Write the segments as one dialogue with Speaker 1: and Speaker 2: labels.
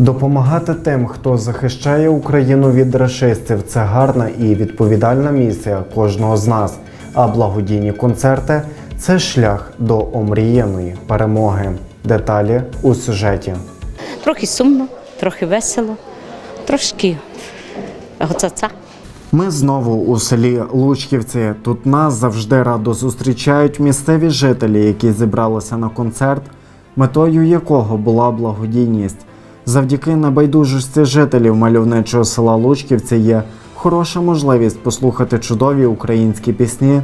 Speaker 1: Допомагати тим, хто захищає Україну від рашистів, це гарна і відповідальна місія кожного з нас. А благодійні концерти це шлях до омріяної перемоги. Деталі у сюжеті.
Speaker 2: Трохи сумно, трохи весело, трошки гоцаца.
Speaker 1: Ми знову у селі Лучківці. Тут нас завжди радо зустрічають місцеві жителі, які зібралися на концерт, метою якого була благодійність. Завдяки небайдужості жителів мальовничого села Лучківці є хороша можливість послухати чудові українські пісні,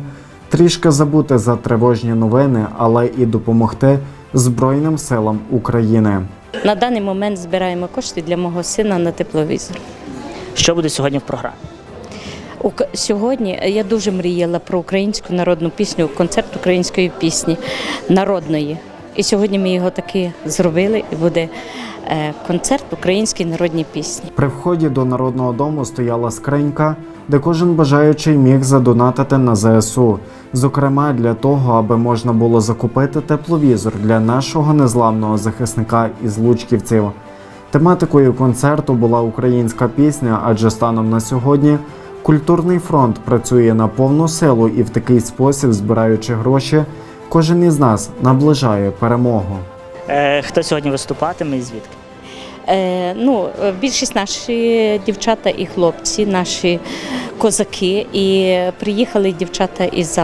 Speaker 1: трішки забути за тривожні новини, але і допомогти Збройним силам України.
Speaker 2: На даний момент збираємо кошти для мого сина на тепловізор.
Speaker 3: Що буде сьогодні в програмі?
Speaker 2: Сьогодні я дуже мріяла про українську народну пісню, концерт української пісні народної. І сьогодні ми його таки зробили. І буде концерт українській народній пісні.
Speaker 1: При вході до народного дому стояла скринька, де кожен бажаючий міг задонатити на ЗСУ, зокрема для того, аби можна було закупити тепловізор для нашого незламного захисника із Лучківців. Тематикою концерту була українська пісня, адже станом на сьогодні культурний фронт працює на повну силу і в такий спосіб, збираючи гроші, кожен із нас наближає перемогу.
Speaker 3: Е, хто сьогодні виступатиме і звідки?
Speaker 2: Е, ну, е, більшість наші дівчата і хлопці, наші козаки, і приїхали дівчата із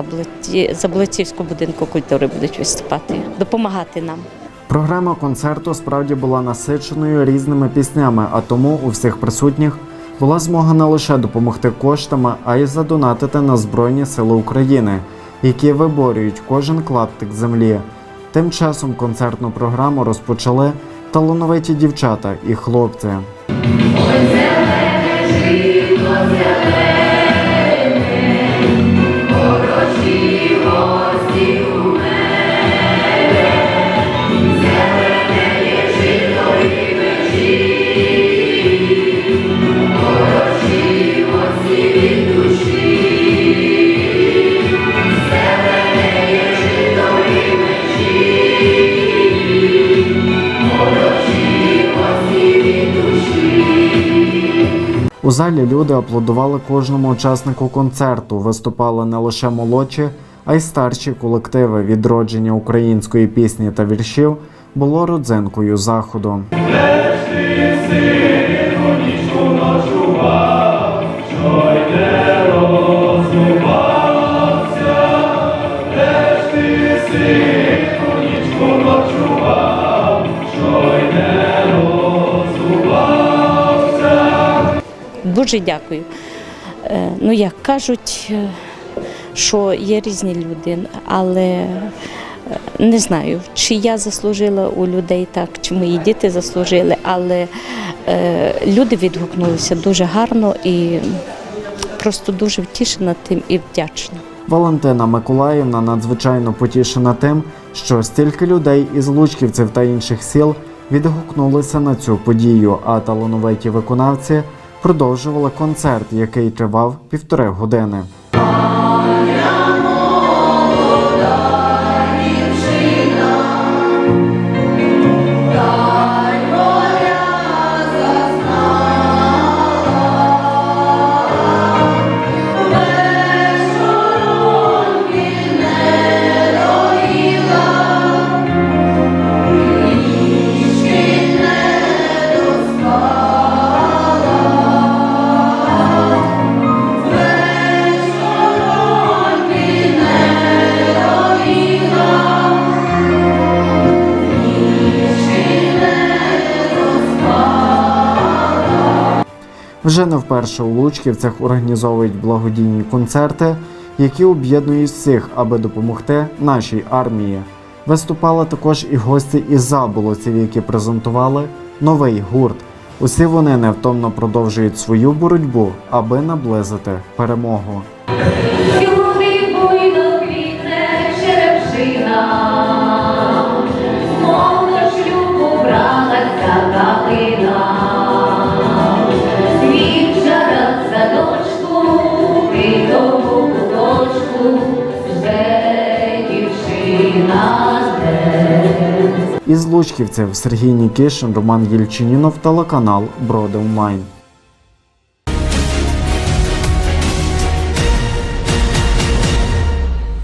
Speaker 2: Заблоцівського будинку культури будуть виступати, допомагати нам.
Speaker 1: Програма концерту справді була насиченою різними піснями, а тому у всіх присутніх була змога не лише допомогти коштами, а й задонатити на Збройні Сили України, які виборюють кожен клаптик землі. Тим часом концертну програму розпочали талановиті дівчата і хлопці. У залі люди аплодували кожному учаснику концерту. Виступали не лише молодші, а й старші колективи. Відродження української пісні та віршів було родзинкою заходу.
Speaker 2: Дуже дякую. Е, Ну, як кажуть, е, що є різні люди, але е, не знаю, чи я заслужила у людей так, чи мої діти заслужили, але люди відгукнулися дуже гарно і просто дуже втішена тим і вдячна.
Speaker 1: Валентина Миколаївна надзвичайно потішена тим, що стільки людей із Лучківців та інших сіл відгукнулися на цю подію, а талановиті виконавці продовжували концерт, який тривав півтори години. Вже не вперше у Лучківцях організовують благодійні концерти, які об'єднують всіх, аби допомогти нашій армії. Виступали також і гості із заболоців, які презентували новий гурт. Усі вони невтомно продовжують свою боротьбу, аби наблизити перемогу.
Speaker 4: Сюди буйно квітне черепшина,
Speaker 1: Із Лучківців Сергій Нікішин, Роман Єльчинінов, телеканал Броди Онлайн.